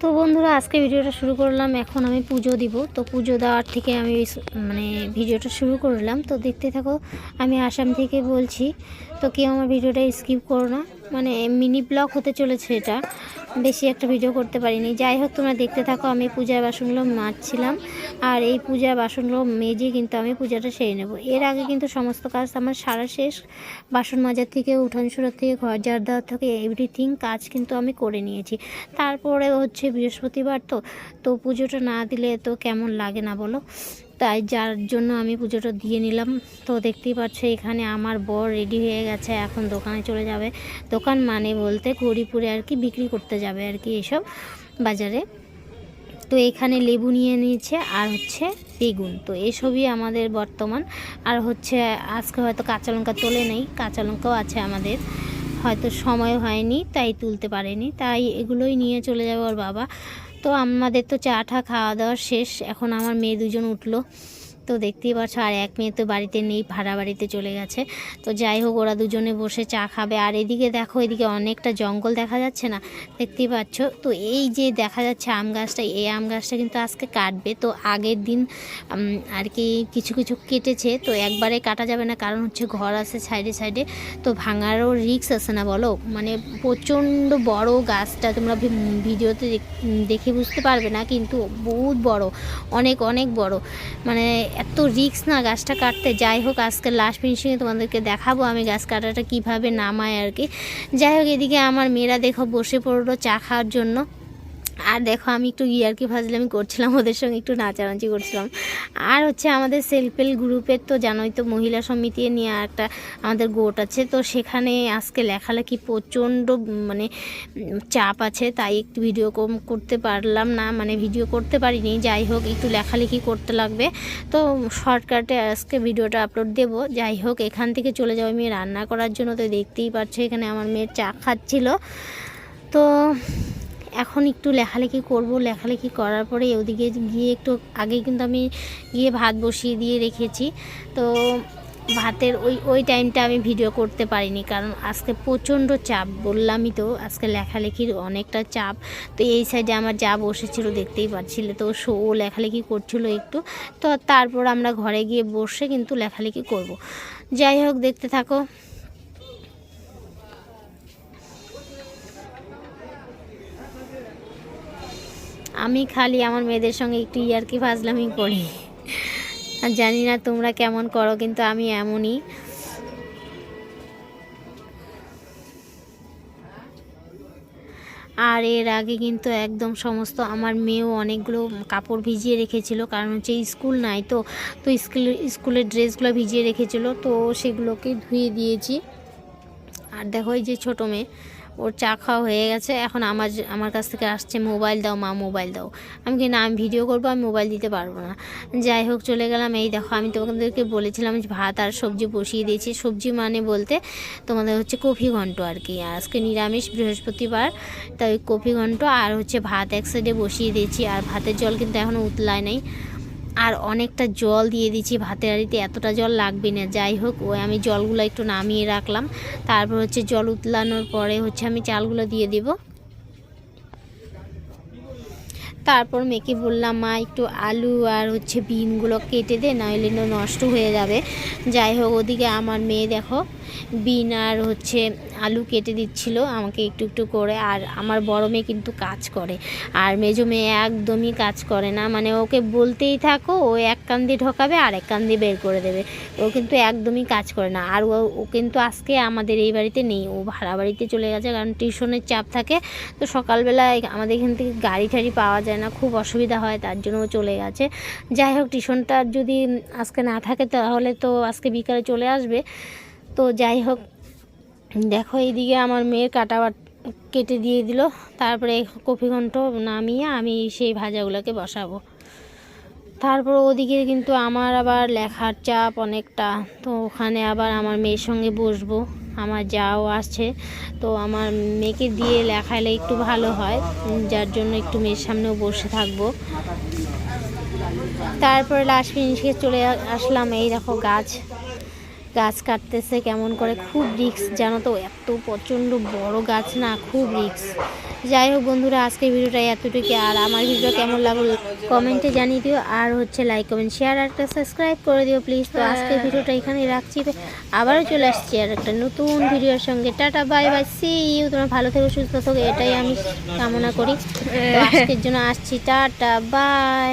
তো বন্ধুরা, আজকে ভিডিওটা শুরু করলাম। এখন আমি পুজো দিব। তো পুজো দেওয়ার থেকে আমি মানে ভিডিওটা শুরু করলাম। তো দেখতে থাকো, আমি আসাম থেকে বলছি। তো কেউ আমার ভিডিওটা স্কিপ করো না। মানে মিনি ব্লগ হতে চলেছে এটা। বেশি একটা ভিডিও করতে পারিনি। যাই হোক তোমরা দেখতে থাকো, আমি পূজার বাসনগুলো মাজছিলাম। আর এই পূজার বাসনগুলো মেজে কিন্তু আমি পূজাটা সেরে নেব। এর আগে কিন্তু সমস্ত কাজ আমার সারা শেষ। বাসন মাজার থেকে, উঠান সুরার থেকে, ঘর ঝাড় দেওয়ার থেকে এভরিথিং কাজ কিন্তু আমি করে নিয়েছি। তারপরে হচ্ছে বৃহস্পতিবার তো তো পুজোটা না দিলে তো কেমন লাগে না বলো? তাই যার জন্য আমি পুজোটা দিয়ে নিলাম। তো দেখতেই পাচ্ছ, এখানে আমার বর রেডি হয়ে গেছে, এখন দোকানে চলে যাবে। দোকান মানে বলতে গরিপুরে আর কি বিক্রি করতে যাবে আর কি এসব বাজারে। তো এখানে লেবু নিয়ে নিয়েছে আর হচ্ছে বেগুন। তো এসবই আমাদের বর্তমান। আর হচ্ছে আজকে হয়তো কাঁচা লঙ্কা তোলে নেই, কাঁচা লঙ্কাও আছে আমাদের। হয়তো সময় হয়নি, তাই তুলতে পারেনি। তাই এগুলোই নিয়ে চলে যাবে ওর বাবা। তো আমাদের তো চা খাওয়া দাওয়া শেষ এখন আমার মেয়ে দুজন উঠল। তো দেখতেই পাচ্ছ, আর এক মেয়ে তো বাড়িতে নেই, ভাড়া বাড়িতে চলে গেছে। তো যাই হোক, ওরা দুজনে বসে চা খাবে। আর এদিকে দেখো, এদিকে অনেকটা জঙ্গল দেখা যাচ্ছে না? দেখতেই পাচ্ছ? তো এই যে দেখা যাচ্ছে আম গাছটা, এই আম গাছটা কিন্তু আজকে কাটবে। তো আগের দিন আর কি কিছু কিছু কেটেছে। তো একবারে কাটা যাবে না, কারণ হচ্ছে ঘর আছে সাইডে সাইডে। তো ভাঙারও রিক্স আছে না, বলো? মানে প্রচণ্ড বড় গাছটা তোমরা ভিডিওতে দেখ- বুঝতে পারবে না, কিন্তু বহুত বড়। অনেক অনেক বড়। মানে এত রিক্স না গাছটা কাটতে। যাই হোক আজকে লাস্ট ফিনিশিংয়ে তোমাদেরকে দেখাবো আমি গাছ কাটাটা কীভাবে নামায় আর কি। যাই হোক, এদিকে আমার মেয়েরা দেখো বসে পড়ল চা খাওয়ার জন্য। আর দেখো, আমি একটু ইয়ারকি ফাজলামি করছিলাম, ওদের সঙ্গে একটু নাচানাচি করছিলাম। আর হচ্ছে আমাদের সেলফ হেল্প গ্রুপের তো জানোই তো, মহিলা সমিতি নিয়ে একটা আমাদের গোট আছে। তো সেখানে আজকে লেখালেখি প্রচণ্ড মানে চাপ আছে, তাই একটু ভিডিও কম করতে পারলাম না মানে ভিডিও করতে পারিনি। যাই হোক, একটু লেখালেখি করতে লাগবে। তো শর্টকাটে আজকে ভিডিওটা আপলোড দেব। যাই হোক, এখান থেকে চলে যাব আমি রান্না করার জন্য। তো দেখতেই পাচ্ছ এখানে আমার মেয়ের চা খাচ্ছিল। তো এখন একটু লেখালেখি করব। লেখালেখি করার পরে ওদিকে গিয়ে একটু আগে কিন্তু আমি গিয়ে ভাত বসিয়ে দিয়ে রেখেছি। তো ভাতের ওই ওই টাইমটা আমি ভিডিও করতে পারিনি কারণ আজকে প্রচণ্ড চাপ বললামই তো, আজকে লেখালেখির অনেকটা চাপ। তো এই সাইডে আমার যা বসেছিল দেখতেই পাচ্ছিলে। তো শো, ও লেখালেখি করছিল একটু। তো তারপর আমরা ঘরে গিয়ে বসে কিন্তু লেখালেখি করব। যাই হোক, দেখতে থাকো। আমি খালি আমার মেয়েদের সঙ্গে একটু ইয়ারকি ফাজলামি করি। আর জানি না তোমরা কেমন করো, কিন্তু আমি এমনই। আর এর আগে কিন্তু একদম সমস্ত আমার মেয়েও অনেকগুলো কাপড় ভিজিয়ে রেখেছিল, কারণ হচ্ছে স্কুল নাই তো। তো স্কুল, স্কুলের ড্রেসগুলো ভিজিয়ে রেখেছিল, তো সেগুলোকে ধুয়ে দিয়েছি। আর দেখো এই যে ছোটো মেয়ে। ওর চা খাওয়া হয়ে গেছে, এখন আমার আমার কাছ থেকে আসছে, মোবাইল দাও মা, মোবাইল দাও। আমি কি না, আমি ভিডিও করব, আমি মোবাইল দিতে পারব না। যাই হোক, চলে গেলাম। এই দেখো, আমি তোমাদেরকে বলেছিলাম যে ভাত আর সবজি বসিয়ে দিয়েছি। সবজি মানে বলতে তোমাদের হচ্ছে কফি ঘন্ট আর কি। আজকে নিরামিষ বৃহস্পতিবার, তাই কফি ঘন্ট আর হচ্ছে ভাত এক সাইডে বসিয়ে দিয়েছি। আর ভাতের জল কিন্তু এখনও উতলায় নাই। আর অনেকটা জল দিয়ে দিচ্ছি ভাতের হাঁড়িতে এতটা জল লাগবে না। যাই হোক, ওই আমি জলগুলো একটু নামিয়ে রাখলাম। তারপর হচ্ছে জল উতলানোর পরে হচ্ছে আমি চালগুলো দিয়ে দিব। তারপর মেয়েকে বললাম, মা, একটু আলু আর হচ্ছে বিনগুলো কেটে দে নইলে নষ্ট হয়ে যাবে। যাই হোক, ওদিকে আমার মেয়ে দেখো বিন আর হচ্ছে আলু কেটে দিচ্ছিল, আমাকে একটু একটু করে, আর আমার বড় মেয়ে কিন্তু কাজ করে। আর মেজো মেয়ে একদমই কাজ করে না মানে ওকে বলতেই থাকো, ও এক কান দিয়ে ঢোকাবে, আর এক কান দিয়ে বের করে দেবে। ও কিন্তু একদমই কাজ করে না, আর ও ও কিন্তু আজকে আমাদের এই বাড়িতে নেই, ও ভাড়া বাড়িতে চলে গেছে, কারণ টিউশনের চাপ থাকে। তো সকালবেলায় আমাদের এখান থেকে গাড়ি টাড়ি পাওয়া যায় না, খুব অসুবিধা হয়, তার জন্য ও চলে গেছে। যাই হোক, টিউশনটা যদি আজকে না থাকে, তাহলে তো আজকে বিকালে চলে আসবে। তো যাই হোক, দেখো এইদিকে আমার মেয়ের কাটা কেটে দিয়ে দিল। তারপরে কফি ঘন্ট নামিয়ে আমি সেই ভাজাগুলোকে বসাবো। তারপর ওদিকে কিন্তু আমার আবার লেখার চাপ অনেকটা। তো ওখানে আবার আমার মেয়ের সঙ্গে বসবো। আমার যাও আছে। তো আমার মেয়েকে দিয়ে লেখালে একটু ভালো হয়, যার জন্য একটু মেয়ের সামনেও বসে থাকব। তারপরে লাস্ট ফিনিশে চলে আসলাম। এই দেখো গাছ। গাছ কাটতেছে, কেমন করে খুব রিক্স জানো তো, এত প্রচণ্ড বড় গাছ না, খুব রিক্স যাই হোক বন্ধুরা, আজকের ভিডিওটা এতটুকু আর আমার ভিডিও কেমন লাগল কমেন্টে জানিয়ে দিও। আর হচ্ছে লাইক কমেন্ট শেয়ার আর একটা সাবস্ক্রাইব করে দিও প্লিজ তো আজকের ভিডিওটা এখানে রাখছি। আবারও চলে আসছি আর একটা নতুন ভিডিওর সঙ্গে। Tata bye bye see you তোমরা ভালো থেকো, সুস্থ থাকো, এটাই আমি কামনা করি। আজকের জন্য আসছি। Tata bye